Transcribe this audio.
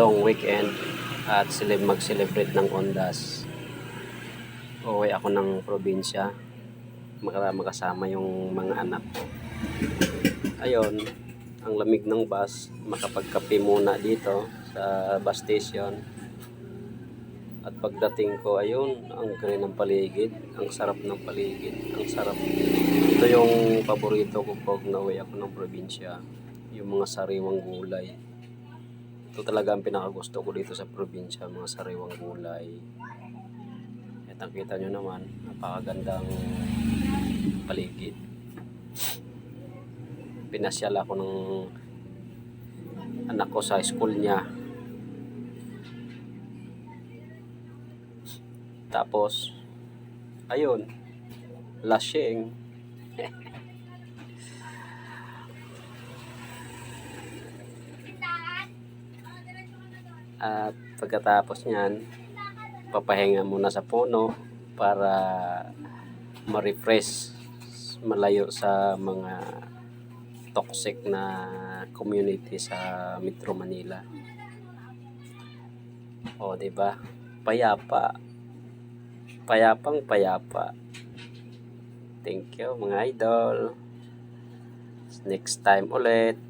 long weekend at sila mag-celebrate ng Ondas. Uwi ako ng probinsya. Maka- Makasama yung mga anak ko. Ayun, ang lamig ng bus. Makapagkape muna dito sa bus station. At pagdating ko, ayun, ang green ng paligid. Ang sarap ng paligid. Ang sarap. Ito yung paborito ko pag nauwi ako ng probinsya. Yung mga sariwang gulay. Ito talaga ang pinakagusto ko dito sa probinsya, mga sariwang gulay. At ang kita nyo naman, napakagandang paligid. Pinasyal ako ng anak ko sa school niya. Tapos, ayun, lashing. At pagkatapos niyan, papahinga muna sa puno para ma-refresh malayo sa mga toxic na community sa Metro Manila. O, 'di ba? Payapa. Payapang payapa. Thank you mga idol. Next time ulit.